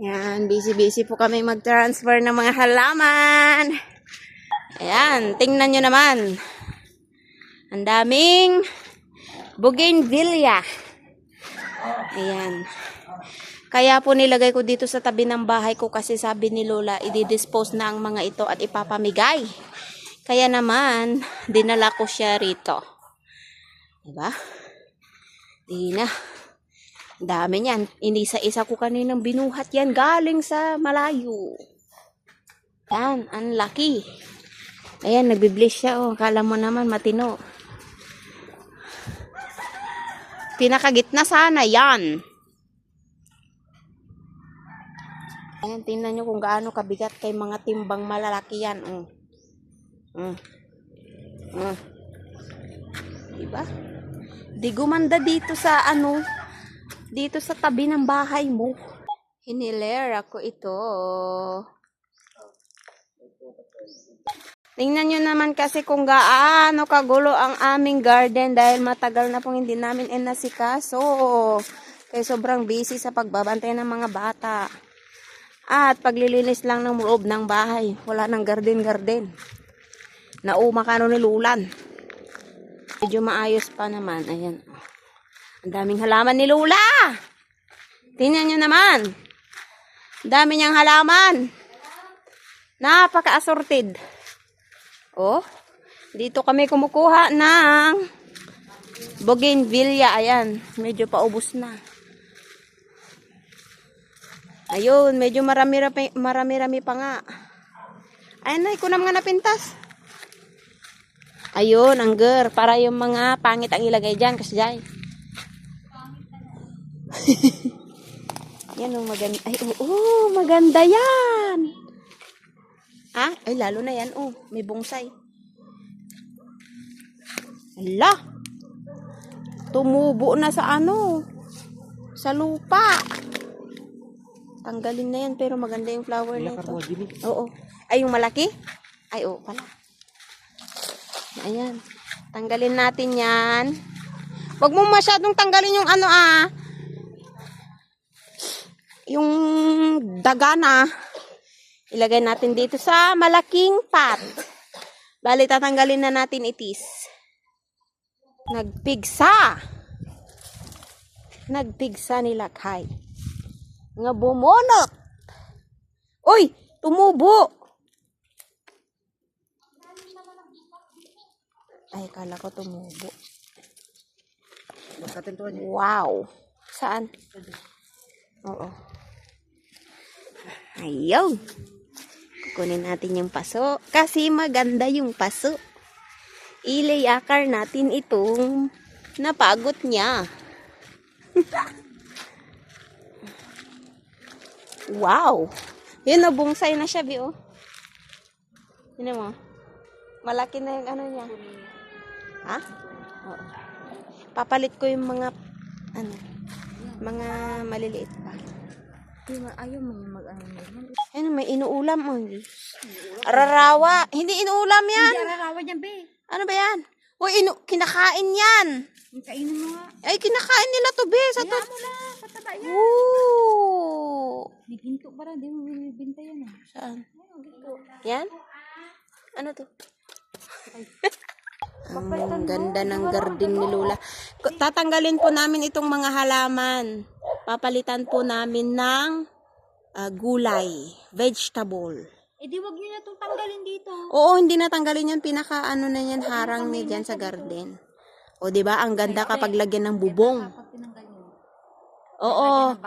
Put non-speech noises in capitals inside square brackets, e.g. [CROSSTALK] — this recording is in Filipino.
Yan, busy-busy po kami mag-transfer ng mga halaman. Ayan, tingnan nyo naman. Ang daming bougainvillea. Ayan. Kaya po nilagay ko dito sa tabi ng bahay ko kasi sabi ni Lola, i-dispose na ang mga ito at ipapamigay. Kaya naman, dinala ko siya rito. Diba? Di na. Dami niyan. Inisa-isa ko kaninang binuhat yan galing sa malayo. Yan, ang laki. Ayan, nagbiblish siya. Oh. Kala mo naman matino. Pinakagitna sana yan. Ayan, tingnan nyo kung gaano kabigat kay mga timbang malalaki yan. Mm. Mm. Mm. Diba? Di gumanda dito sa ano, dito sa tabi ng bahay mo. Hinilera ko ito. Tingnan nyo naman kasi kung gaano kagulo ang aming garden dahil matagal na pong hindi namin inasikaso. Kaya sobrang busy sa pagbabantay ng mga bata. At paglilinis lang ng loob ng bahay. Wala nang garden-garden. Nauma ka ni Lulan. Medyo maayos pa naman. Ayan. Ang daming halaman ni Lula. Tingnan nyo naman. Ang dami niyang halaman. Napaka-assorted. Oh, dito kami kumukuha ng bougainvillea. Ayan, medyo paubos na. Ayun, medyo marami-rami marami-rami pa nga. Ayun na, kunam nga napintas. Ayun, ang girl. Para yung mga pangit ang ilagay dyan. Kasi dyan. [LAUGHS] yan oh, maganda. Ay, oo, oh, maganda yan. Ah, ay, lalo na yan. Oh, may bonsai. Ala. Tumubo na sa ano. Sa lupa. Tanggalin na yan, pero maganda yung flower na ito. Oo. Ay, yung malaki? Ay, oo pala. Ayan. Tanggalin natin yan. Huwag mo masyadong tanggalin yung ano ah. Yung daga na. Ilagay natin dito sa malaking pot. Bali, tatanggalin na natin itis. Nagpigsa. Nagpigsa ni Lakhay. Nga bumonot. Uy, tumubo. Ay, kala ko tumubo. Wow. Saan? Oo. Ayun. Kukunin natin yung paso. Kasi maganda yung paso. Ilayakar natin itong napagot niya. [LAUGHS] wow. Yun, nabungsay na siya, Bi, oh. Yun mo. Malaki na yung ano niya. Ha? Oo. Papalit ko yung mga, ano, mga maliliit pa. Ayaw mo yung mag-ano. Ano, may inuulam mo. Rarawa. Hindi inuulam yan. Hindi ararawa dyan, be. Ano ba yan? Uy, inu kinakain yan. Kainin mo nga. Ay, kinakain nila to, be. Sa to. Kaya mo na, pataba yan. Ooh. May ginto para, di mo binibinta yan ah. Saan? Ginto. Yan? Ano to? [LAUGHS] Ang ganda ng garden ni Lola. Tatanggalin po namin itong mga halaman. Papalitan po namin ng ah, gulay, vegetable. Eh di wag nyo na itong tanggalin dito. Oo, hindi natanggalin yan. Pinaka ano na yan, harang niya dyan sa garden. O, di ba Ang ganda kapag lagyan ng bubong. Oo.